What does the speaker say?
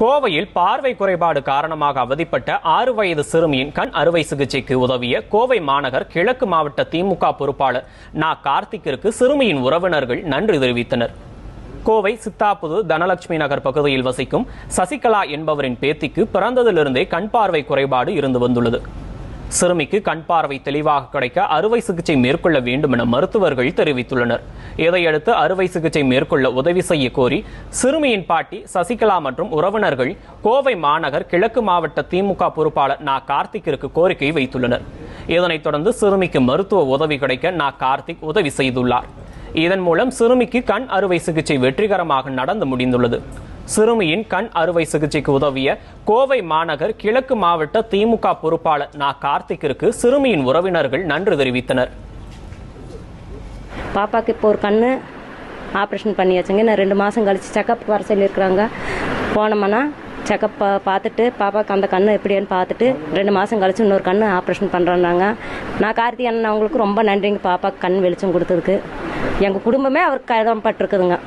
கோவையில் பார்வை குறைபாடு காரணமாக அவதிப்பட்ட ஆறு வயது சிறுமியின் கண் அறுவை சிகிச்சைக்கு உதவிய கோவை மாநகர் கிழக்கு மாவட்ட திமுக பொறுப்பாளர் நா. கார்த்திக்கிற்கு சிறுமியின் உறவினர்கள் நன்றி தெரிவித்தனர். கோவை சித்தாப்புது தனலட்சுமி நகர் பகுதியில் வசிக்கும் சசிகலா என்பவரின் பேத்திக்கு பிறந்ததிலிருந்தே கண் பார்வை குறைபாடு இருந்து வந்துள்ளது. சிறுமிக்கு கண் பார்வை தெளிவாக கிடைக்க அறுவை சிகிச்சை மேற்கொள்ள வேண்டும் என மருத்துவர்கள் தெரிவித்துள்ளனர். இதையடுத்து அறுவை சிகிச்சை மேற்கொள்ள உதவி செய்ய கோரி சிறுமியின் பாட்டி சசிகலா மற்றும் உறவினர்கள் கோவை மாநகர் கிழக்கு மாவட்ட திமுக பொறுப்பாளர் நா. கார்த்திக்கிற்கு கோரிக்கை வைத்துள்ளனர். இதனைத் தொடர்ந்து சிறுமிக்கு மருத்துவ உதவி கிடைக்க நா. கார்த்திக் உதவி செய்துள்ளார். இதன் மூலம் சிறுமிக்கு கண் அறுவை சிகிச்சை வெற்றிகரமாக நடந்து முடிந்துள்ளது. சிறுமியின் கண் அறுவை சிகிச்சைக்கு உதவிய கோவை மாநகர் கிழக்கு மாவட்ட திமுக பொறுப்பாளர் நா. கார்த்திக்கிற்கு சிறுமியின் உறவினர்கள் நன்றி தெரிவித்தனர். பாப்பாவுக்கு இப்போ ஒரு கண் ஆப்ரேஷன் பண்ணியாச்சுங்க. நான் ரெண்டு மாதம் கழிச்சு செக்கப் வர சொல்லியிருக்கிறாங்க. போனோம்னா செக்கப் பார்த்துட்டு பாப்பாவுக்கு அந்த கண் எப்படியான்னு பார்த்துட்டு ரெண்டு மாதம் கழிச்சு இன்னொரு கண் ஆப்ரேஷன் பண்ணுறோன்னாங்க நான் கார்த்தி அண்ணன் அவங்களுக்கு ரொம்ப நன்றிங்க. பாப்பாவுக்கு கண் வெளிச்சம் கொடுத்ததுக்கு. எங்கள் குடும்பமே அவருக்கு கடமைப்பட்டிருக்குதுங்க